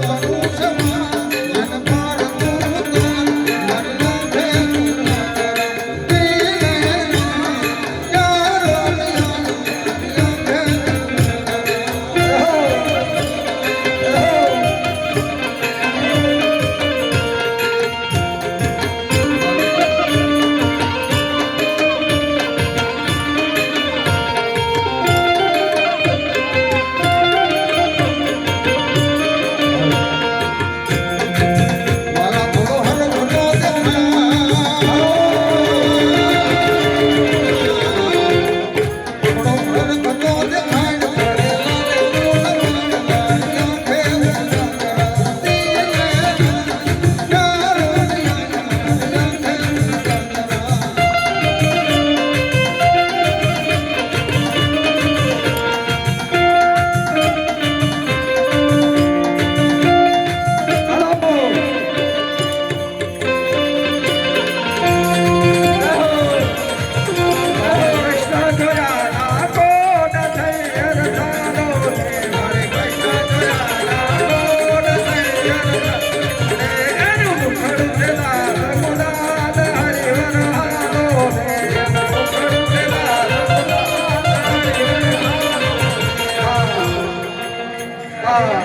Gracias.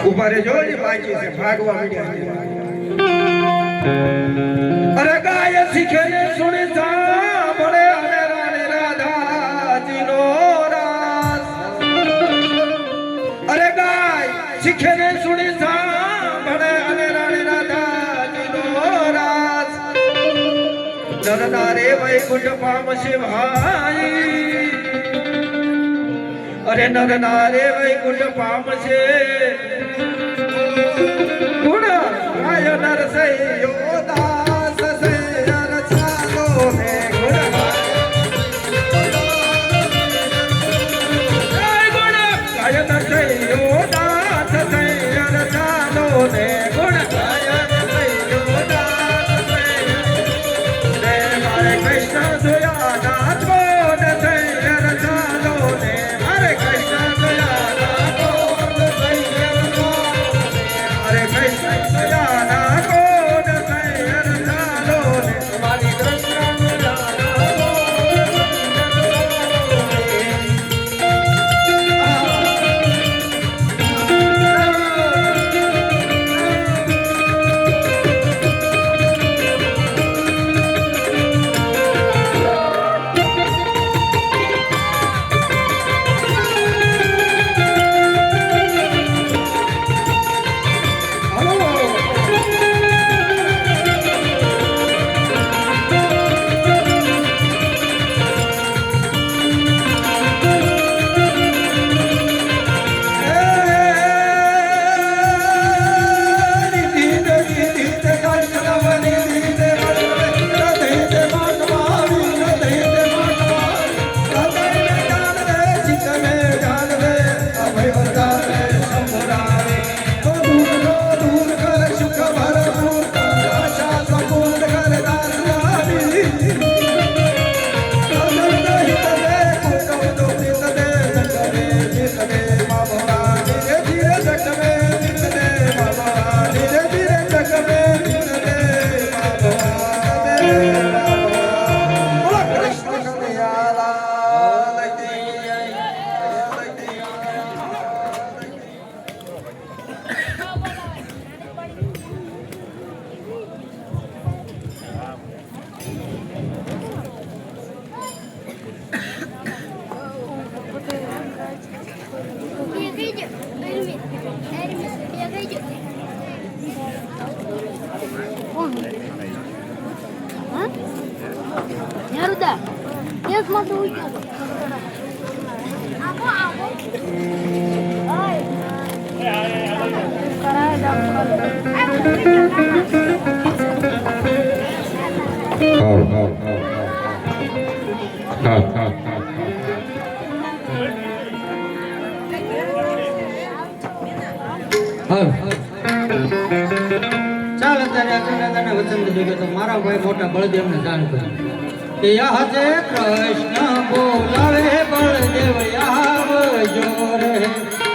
જોઈ બાકી છે, ભાગવા મીડિયા અરે ગાય શીખે સુણી સાંભળે અને રાણે રાધાજી નો રાસ. અરે ગાય શીખે ને સુણે સાંભળે અને રાણે રાધાજી નો રાસ નરનારે વૈકુંઠ પામશે ભાઈ અરે નરનારે વૈકુંઠ પામશે ગુણ આય નરસૈયો દાસ Яруда, я смотрю, уйдет. Oh, oh, oh. Oh, oh, oh. Oh. ચાલ અત્યારે અગ્નિદાદાને વચન દીધું કે તો મારા ભાઈ મોટા બળદેવને દાન કર્યું કે જે કૃષ્ણ બોલાવે, બળદેવ આવજો રે